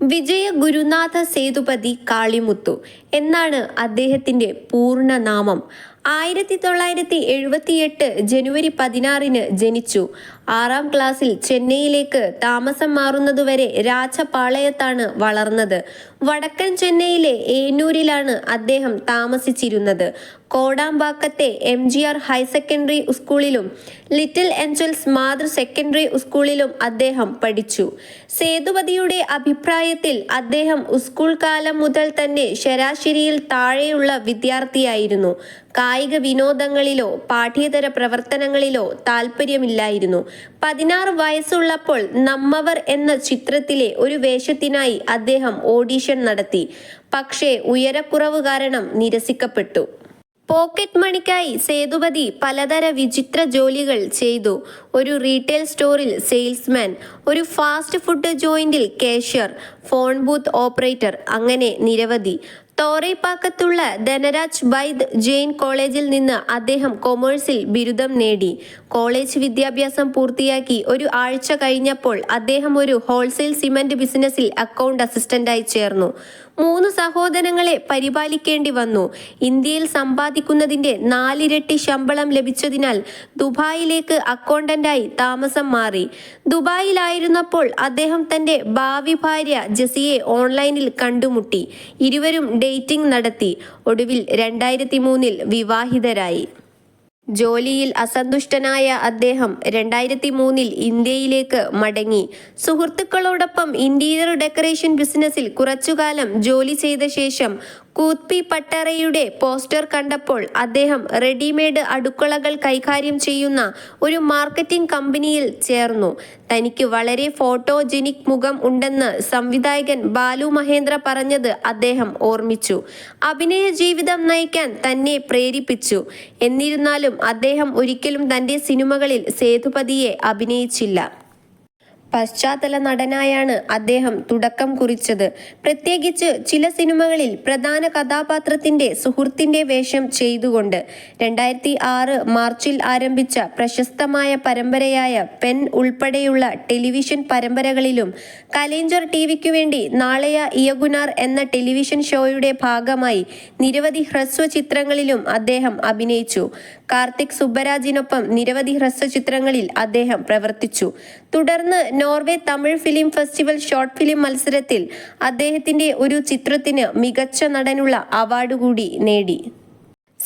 വിജയ ഗുരുനാഥ സേതുപതി കാളിമുത്തു എന്നാണ് അദ്ദേഹത്തിന്റെ പൂർണനാമം. ആയിരത്തി തൊള്ളായിരത്തി എഴുപത്തിയെട്ട് ജനുവരി പതിനാറിന് ജനിച്ചു. ആറാം ക്ലാസ്സിൽ ചെന്നൈയിലേക്ക് താമസം മാറുന്നതുവരെ രാജപാളയത്താണ് വളർന്നത്. വടക്കൻ ചെന്നൈയിലെ ഏന്നൂരിലാണ് അദ്ദേഹം താമസിച്ചിരുന്നത്. കോടാമ്പാക്കത്തെ M G R higher secondary സ്കൂളിലും ലിറ്റിൽ ഏഞ്ചൽസ് മാതൃ സെക്കൻഡറി സ്കൂളിലും അദ്ദേഹം പഠിച്ചു. സേതുപതിയുടെ അഭിപ്രായത്തിൽ അദ്ദേഹം സ്കൂൾ കാലം മുതൽ തന്നെ ശരാശരിയിൽ താഴെയുള്ള വിദ്യാർത്ഥിയായിരുന്നു. കായിക വിനോദങ്ങളിലോ പാഠ്യേതര പ്രവർത്തനങ്ങളിലോ താല്പര്യമില്ലായിരുന്നു പതിനാറ് വയസ്സുള്ളപ്പോൾ നമ്മവർ എന്ന ചിത്രത്തിലെ ഒരു വേഷത്തിനായി അദ്ദേഹം ഓഡീഷൻ നടത്തി. പക്ഷേ ഉയരക്കുറവ് കാരണം നിരസിക്കപ്പെട്ടു. പോക്കറ്റ് മണിക്കായി സേതുപതി പലതര വിചിത്ര ജോലികൾ ചെയ്തു. ഒരു റീറ്റെയിൽ സ്റ്റോറിൽ സെയിൽസ്മാൻ ഒരു ഫാസ്റ്റ് ഫുഡ് ജോയിന്റിൽ കാഷ്യർ ഫോൺ ബൂത്ത് ഓപ്പറേറ്റർ അങ്ങനെ നിരവധി. തോറൈപ്പാക്കത്തുള്ള ധനരാജ് ബൈദ് ജെയിൻ കോളേജിൽ നിന്ന് അദ്ദേഹം കൊമേഴ്സിൽ ബിരുദം നേടി. കോളേജ് വിദ്യാഭ്യാസം പൂർത്തിയാക്കി ഒരു ആഴ്ച കഴിഞ്ഞപ്പോൾ അദ്ദേഹം ഒരു ഹോൾസെയിൽ സിമന്റ് ബിസിനസ്സിൽ അക്കൗണ്ട് അസിസ്റ്റന്റായി ചേർന്നു. മൂന്ന് സഹോദരങ്ങളെ പരിപാലിക്കേണ്ടി വന്നു. ഇന്ത്യയിൽ സമ്പാദിക്കുന്നതിന്റെ നാലിരട്ടി ശമ്പളം ലഭിച്ചതിനാൽ ദുബായിലേക്ക് അക്കൗണ്ടന്റായി താമസം മാറി. ദുബായിലായിരുന്നപ്പോൾ അദ്ദേഹം തന്റെ ഭാവി ഭാര്യ ജസിയെ ഓൺലൈനിൽ കണ്ടുമുട്ടി. ഇരുവരും ഡേറ്റിംഗ് നടത്തി. ഒടുവിൽ രണ്ടായിരത്തി മൂന്നിൽ വിവാഹിതരായി. ജോലിയിൽ അസന്തുഷ്ടനായ അദ്ദേഹം രണ്ടായിരത്തി മൂന്നിൽ ഇന്ത്യയിലേക്ക് മടങ്ങി. സുഹൃത്തുക്കളോടൊപ്പം ഇന്റീരിയർ ഡെക്കറേഷൻ ബിസിനസ്സിൽ കുറച്ചുകാലം ജോലി ചെയ്ത ശേഷം കൂത്പി പട്ടറയുടെ പോസ്റ്റർ കണ്ടപ്പോൾ അദ്ദേഹം റെഡിമെയ്ഡ് അടുക്കളകൾ കൈകാര്യം ചെയ്യുന്ന ഒരു മാർക്കറ്റിംഗ് കമ്പനിയിൽ ചേർന്നു. തനിക്ക് വളരെ ഫോട്ടോജെനിക് മുഖം ഉണ്ടെന്ന് സംവിധായകൻ ബാലു മഹേന്ദ്ര പറഞ്ഞത് അദ്ദേഹം ഓർമ്മിച്ചു. അഭിനയ ജീവിതം നയിക്കാൻ തന്നെ പ്രേരിപ്പിച്ചു. എന്നിരുന്നാലും അദ്ദേഹം ഒരിക്കലും തന്റെ സിനിമകളിൽ സേതുപതിയെ അഭിനയിച്ചില്ല. പശ്ചാത്തല നടനായാണ് അദ്ദേഹം തുടക്കം കുറിച്ചത്. പ്രത്യേകിച്ച് ചില സിനിമകളിൽ പ്രധാന കഥാപാത്രത്തിന്റെ സുഹൃത്തിന്റെ വേഷം ചെയ്തുകൊണ്ട്. രണ്ടായിരത്തി ആറ് മാർച്ചിൽ ആരംഭിച്ച പ്രശസ്തമായ പരമ്പരയായ പെൻ ഉൾപ്പെടെയുള്ള ടെലിവിഷൻ പരമ്പരകളിലും കലേഞ്ചർ ടി വിക്കു വേണ്ടി നാളെയ ഇയഗുനാർ എന്ന ടെലിവിഷൻ ഷോയുടെ ഭാഗമായി നിരവധി ഹ്രസ്വ ചിത്രങ്ങളിലും അദ്ദേഹം അഭിനയിച്ചു. കാർത്തിക് സുബ്ബരാജിനൊപ്പം നിരവധി ഹ്രസ്വ ചിത്രങ്ങളിൽ അദ്ദേഹം പ്രവർത്തിച്ചു. തുടർന്ന് Norway Tamil film festival short film മത്സരത്തിൽ അദ്ദേഹത്തിന്റെ ഒരു ചിത്രത്തിന് മികച്ച നടനുള്ള അവാർഡ് കൂടി നേടി.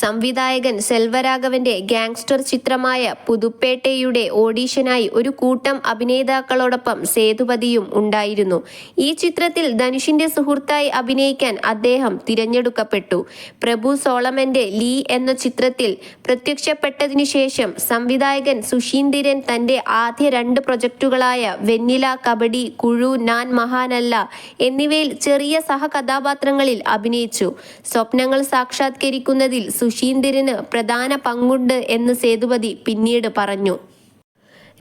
സംവിധായകൻ സെൽവരാഘവന്റെ ഗാങ്സ്റ്റർ ചിത്രമായ പുതുപ്പേട്ടയുടെ ഓഡീഷനായി ഒരു കൂട്ടം അഭിനേതാക്കളോടൊപ്പം സേതുപതിയും ഉണ്ടായിരുന്നു. ഈ ചിത്രത്തിൽ ധനുഷിന്റെ സുഹൃത്തായി അഭിനയിക്കാൻ അദ്ദേഹം തിരഞ്ഞെടുക്കപ്പെട്ടു. പ്രഭു സോളമന്റെ ലീ എന്ന ചിത്രത്തിൽ പ്രത്യക്ഷപ്പെട്ടതിനു ശേഷം സംവിധായകൻ സുശീന്ദിരൻ തന്റെ ആദ്യ രണ്ട് പ്രൊജക്ടുകളായ വെന്നില കബഡി കുഴു നാൻ മഹാനല്ല എന്നിവയിൽ ചെറിയ സഹകഥാപാത്രങ്ങളിൽ അഭിനയിച്ചു. സ്വപ്നങ്ങൾ സാക്ഷാത്കരിക്കുന്നതിൽ സുശീന്ദിരന് പ്രധാന പങ്കുണ്ട് എന്ന് സേതുപതി പിന്നീട് പറഞ്ഞു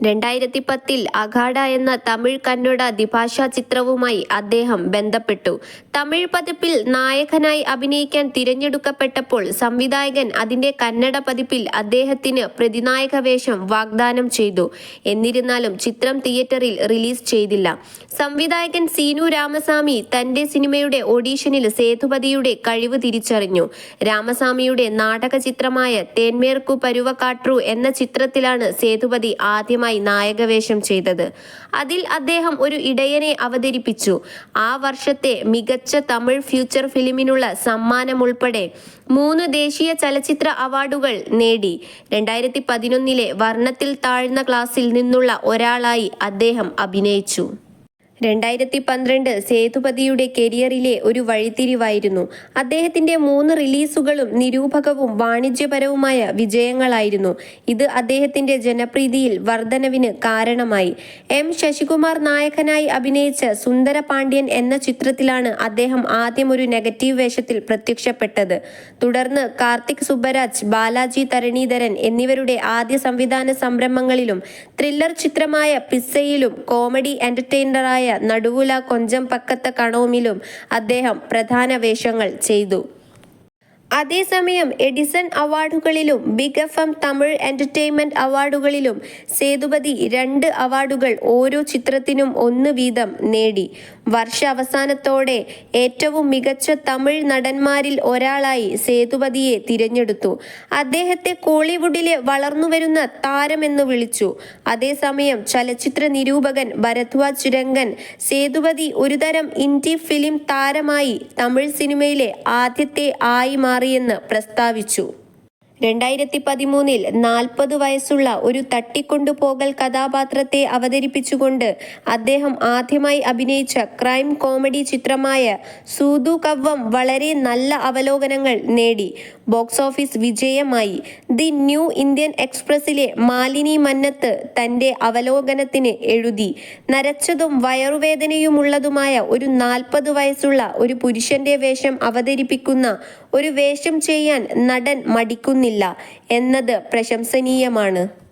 രണ്ടായിരത്തി പത്തിൽ അഖാഡ എന്ന തമിഴ് കന്നഡ ദ്വിഭാഷാ ചിത്രവുമായി അദ്ദേഹം ബന്ധപ്പെട്ടു. തമിഴ് പതിപ്പിൽ നായകനായി അഭിനയിക്കാൻ തിരഞ്ഞെടുക്കപ്പെട്ടപ്പോൾ സംവിധായകൻ അതിന്റെ കന്നഡ പതിപ്പിൽ അദ്ദേഹത്തിന് പ്രതിനായക വേഷം വാഗ്ദാനം ചെയ്തു. എന്നിരുന്നാലും ചിത്രം തിയേറ്ററിൽ റിലീസ് ചെയ്തില്ല. സംവിധായകൻ സീനു രാമസ്വാമി തന്റെ സിനിമയുടെ ഓഡീഷനിൽ സേതുപതിയുടെ കഴിവ് തിരിച്ചറിഞ്ഞു. രാമസ്വാമിയുടെ നാടക ചിത്രമായ തേന്മേർക്കു പരുവക്കാട്രു എന്ന ചിത്രത്തിലാണ് സേതുപതി ആദ്യമായി നായകവേഷം ചെയ്തത്. അതിൽ അദ്ദേഹം ഒരു ഇടയനെ അവതരിപ്പിച്ചു. ആ വർഷത്തെ മികച്ച തമിഴ് ഫ്യൂച്ചർ ഫിലിമിനുള്ള സമ്മാനം ഉൾപ്പെടെ മൂന്ന് ദേശീയ ചലച്ചിത്ര അവാർഡുകൾ നേടി. രണ്ടായിരത്തി പതിനൊന്നിലെ വർണത്തിൽ താഴ്ന്ന ക്ലാസിൽ നിന്നുള്ള ഒരാളായി അദ്ദേഹം അഭിനയിച്ചു. രണ്ടായിരത്തി പന്ത്രണ്ട് സേതുപതിയുടെ കരിയറിലെ ഒരു വഴിത്തിരിവായിരുന്നു. അദ്ദേഹത്തിന്റെ മൂന്ന് റിലീസുകളും നിരൂപകവും വാണിജ്യപരവുമായ വിജയങ്ങളായിരുന്നു. ഇത് അദ്ദേഹത്തിന്റെ ജനപ്രീതിയിൽ വർധനവിന് കാരണമായി. എം ശശികുമാർ നായകനായി അഭിനയിച്ച സുന്ദര പാണ്ഡ്യൻ എന്ന ചിത്രത്തിലാണ് അദ്ദേഹം ആദ്യം ഒരു നെഗറ്റീവ് വേഷത്തിൽ പ്രത്യക്ഷപ്പെട്ടത്. തുടർന്ന് കാർത്തിക് സുബരാജ് ബാലാജി തരണീധരൻ എന്നിവരുടെ ആദ്യ സംവിധാന സംരംഭങ്ങളിലും ത്രില്ലർ ചിത്രമായ പിസ്സയിലും കോമഡി എന്റർടൈനറായ നടുവുല കൊഞ്ചം പക്കത്ത കണവുമിലും അദ്ദേഹം പ്രധാന വേഷങ്ങൾ ചെയ്തു. അതേസമയം Edison അവാർഡുകളിലും big F M Tamil entertainment അവാർഡുകളിലും Sethupathi രണ്ട് അവാർഡുകൾ ഓരോ ചിത്രത്തിനും ഒന്ന് വീതം നേടി. വർഷാവസാനത്തോടെ ഏറ്റവും മികച്ച തമിഴ് നടന്മാരിൽ ഒരാളായി സേതുപതിയെ തിരഞ്ഞെടുത്തു. അദ്ദേഹത്തെ കോളിവുഡിലെ വളർന്നുവരുന്ന താരമെന്ന് വിളിച്ചു. അതേസമയം ചലച്ചിത്ര നിരൂപകൻ ഭരദ്വാജ് രംഗൻ സേതുപതി ഒരുതരം ഇൻഡി ഫിലിം താരമായി തമിഴ് സിനിമയിലെ ആദ്യത്തെ ആയി മാറിയെന്ന് പ്രസ്താവിച്ചു രണ്ടായിരത്തി പതിമൂന്നിൽ നാൽപ്പത് വയസ്സുള്ള ഒരു തട്ടിക്കൊണ്ടുപോകൽ കഥാപാത്രത്തെ അവതരിപ്പിച്ചുകൊണ്ട് അദ്ദേഹം ആദ്യമായി അഭിനയിച്ച ക്രൈം കോമഡി ചിത്രമായ സൂതു കവ്വം വളരെ നല്ല അവലോകനങ്ങൾ നേടി. ബോക്സ് ഓഫീസ് വിജയമായി. ദി ന്യൂ ഇന്ത്യൻ എക്സ്പ്രസിലെ മാലിനി മന്നത്ത് തന്റെ അവലോകനത്തിന് എഴുതി. നരച്ചതും വയറുവേദനയുമുള്ളതുമായ ഒരു നാൽപ്പത് വയസ്സുള്ള ഒരു പുരുഷന്റെ വേഷം അവതരിപ്പിക്കുന്ന ഒരു വേഷം ചെയ്യാൻ നടൻ മടിക്കുന്നില്ല. എന്നത് പ്രശംസനീയമാണ്.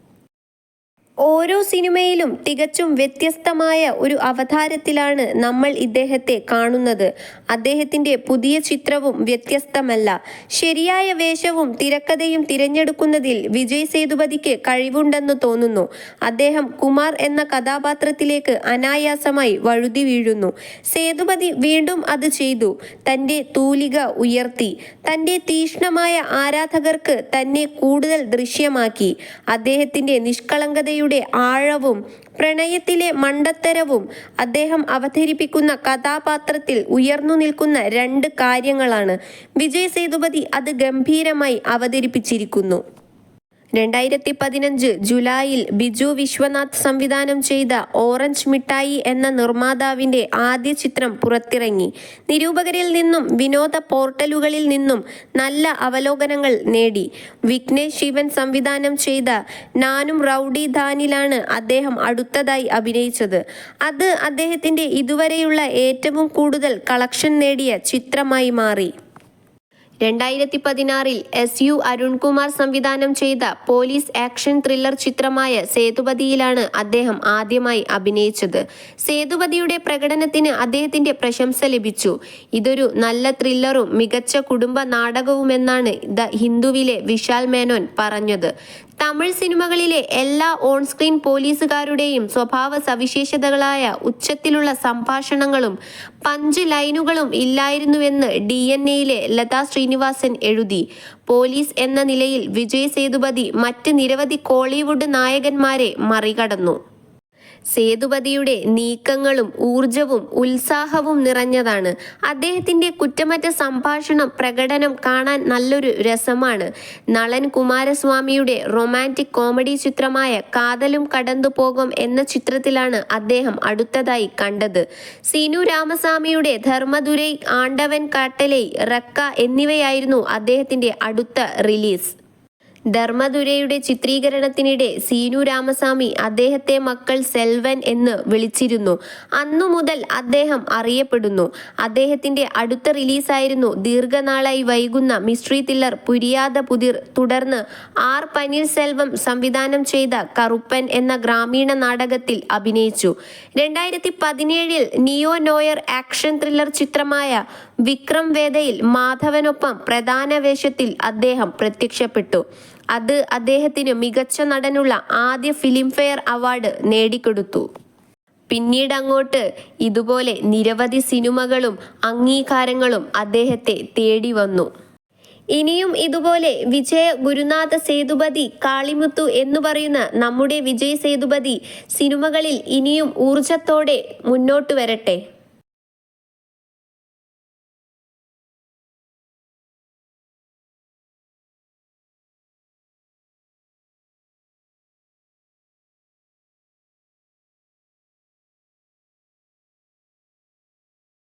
ഓരോ സിനിമയിലും തികച്ചും വ്യത്യസ്തമായ ഒരു അവതാരത്തിലാണ് നമ്മൾ ഇദ്ദേഹത്തെ കാണുന്നത്. അദ്ദേഹത്തിന്റെ പുതിയ ചിത്രവും വ്യത്യസ്തമല്ല. ശരിയായ വേഷവും തിരക്കഥയും തിരഞ്ഞെടുക്കുന്നതിൽ വിജയ് സേതുപതിക്ക് കഴിവുണ്ടെന്ന് തോന്നുന്നു. അദ്ദേഹം കുമാർ എന്ന കഥാപാത്രത്തിലേക്ക് അനായാസമായി വഴുതി വീഴുന്നു. സേതുപതി വീണ്ടും അത് ചെയ്തു. തന്റെ തൂലിക ഉയർത്തി. തന്റെ തീക്ഷ്ണമായ ആരാധകർക്ക് തന്നെ കൂടുതൽ ദൃശ്യമാക്കി. അദ്ദേഹത്തിന്റെ നിഷ്കളങ്കതയുടെ ആഴവും പ്രണയത്തിലെ മണ്ടത്തരവും അദ്ദേഹം അവതരിപ്പിക്കുന്ന കഥാപാത്രത്തിൽ ഉയർന്നു നിൽക്കുന്ന രണ്ട് കാര്യങ്ങളാണ്. വിജയ് സേതുപതി അത് ഗംഭീരമായി അവതരിപ്പിച്ചിരിക്കുന്നു. രണ്ടായിരത്തി പതിനഞ്ച് ജൂലൈയിൽ ബിജു വിശ്വനാഥ് സംവിധാനം ചെയ്ത ഓറഞ്ച് മിഠായി എന്ന നിർമ്മാതാവിന്റെ ആദ്യ ചിത്രം പുറത്തിറങ്ങി. നിരൂപകരിൽ നിന്നും വിനോദ പോർട്ടലുകളിൽ നിന്നും നല്ല അവലോകനങ്ങൾ നേടി. വിഘ്നേഷ് ശിവൻ സംവിധാനം ചെയ്ത നാനും റൗഡി ധാനിലാണ് അദ്ദേഹം അടുത്തതായി അഭിനയിച്ചത്. അത് അദ്ദേഹത്തിന്റെ ഇതുവരെയുള്ള ഏറ്റവും കൂടുതൽ കളക്ഷൻ നേടിയ ചിത്രമായി മാറി. രണ്ടായിരത്തി പതിനാറിൽ എസ് യു അരുൺകുമാർ സംവിധാനം ചെയ്ത പോലീസ് ആക്ഷൻ ത്രില്ലർ ചിത്രമായ സേതുപതിയിലാണ് അദ്ദേഹം ആദ്യമായി അഭിനയിച്ചത്. സേതുപതിയുടെ പ്രകടനത്തിന് അദ്ദേഹത്തിന്റെ പ്രശംസ ലഭിച്ചു. ഇതൊരു നല്ല ത്രില്ലറും മികച്ച കുടുംബ നാടകവുമെന്നാണ് ദ ഹിന്ദുവിലെ വിശാൽ മേനോൻ പറഞ്ഞത്. തമിഴ് സിനിമകളിലെ എല്ലാ ഓൺ സ്ക്രീൻ പോലീസുകാരുടെയും സ്വഭാവ സവിശേഷതകളായ ഉച്ചത്തിലുള്ള സംഭാഷണങ്ങളും പഞ്ച് ലൈനുകളും ഇല്ലായിരുന്നുവെന്ന് ഡി എൻ എയിലെ ലതാ ശ്രീനിവാസൻ എഴുതി. പോലീസ് എന്ന നിലയിൽ വിജയ് സേതുപതി മറ്റ് നിരവധി കോളിവുഡ് നായകന്മാരെ മറികടന്നു. സേതുപതിയുടെ നീക്കങ്ങളും ഊർജവും ഉത്സാഹവും നിറഞ്ഞതാണ്. അദ്ദേഹത്തിന്റെ കുറ്റമറ്റ സംഭാഷണം പ്രകടനം കാണാൻ നല്ലൊരു രസമാണ്. നളൻ കുമാരസ്വാമിയുടെ റൊമാന്റിക് കോമഡി ചിത്രമായ കാതലും കടന്നു പോകും എന്ന ചിത്രത്തിലാണ് അദ്ദേഹം അടുത്തതായി കണ്ടത്. സിനു രാമസ്വാമിയുടെ ധർമ്മദുരൈ ആണ്ടവൻ കാട്ടലൈ റക്ക എന്നിവയായിരുന്നു അദ്ദേഹത്തിന്റെ അടുത്ത റിലീസ്. ധർമ്മദുരയുടെ ചിത്രീകരണത്തിനിടെ സീനു രാമസ്വാമി അദ്ദേഹത്തെ മക്കൾ സെൽവൻ എന്ന് വിളിച്ചിരുന്നു. അന്നു മുതൽ അദ്ദേഹം അറിയപ്പെടുന്നു. അദ്ദേഹത്തിന്റെ അടുത്ത റിലീസായിരുന്നു ദീർഘനാളായി വൈകുന്ന മിസ്ട്രി തില്ലർ പുരിയാത പുതിർ തുടർന്ന് ആർ പനീർസെൽവം സംവിധാനം ചെയ്ത കറുപ്പൻ എന്ന ഗ്രാമീണ നാടകത്തിൽ അഭിനയിച്ചു. രണ്ടായിരത്തി പതിനേഴിൽ നിയോ നോയർ ആക്ഷൻ ത്രില്ലർ ചിത്രമായ വിക്രം വേദയിൽ മാധവനൊപ്പം പ്രധാന വേഷത്തിൽ അദ്ദേഹം പ്രത്യക്ഷപ്പെട്ടു. അത് അദ്ദേഹത്തിന് മികച്ച നടനുള്ള ആദ്യ ഫിലിംഫെയർ അവാർഡ് നേടിക്കൊടുത്തു. പിന്നീട് അങ്ങോട്ട് ഇതുപോലെ നിരവധി സിനിമകളും അംഗീകാരങ്ങളും അദ്ദേഹത്തെ തേടി വന്നു. ഇനിയും ഇതുപോലെ വിജയ ഗുരുനാഥ സേതുപതി കാളിമുത്തു എന്ന് പറയുന്ന നമ്മുടെ വിജയ് സേതുപതി സിനിമകളിൽ ഇനിയും ഊർജത്തോടെ മുന്നോട്ട് വരട്ടെ.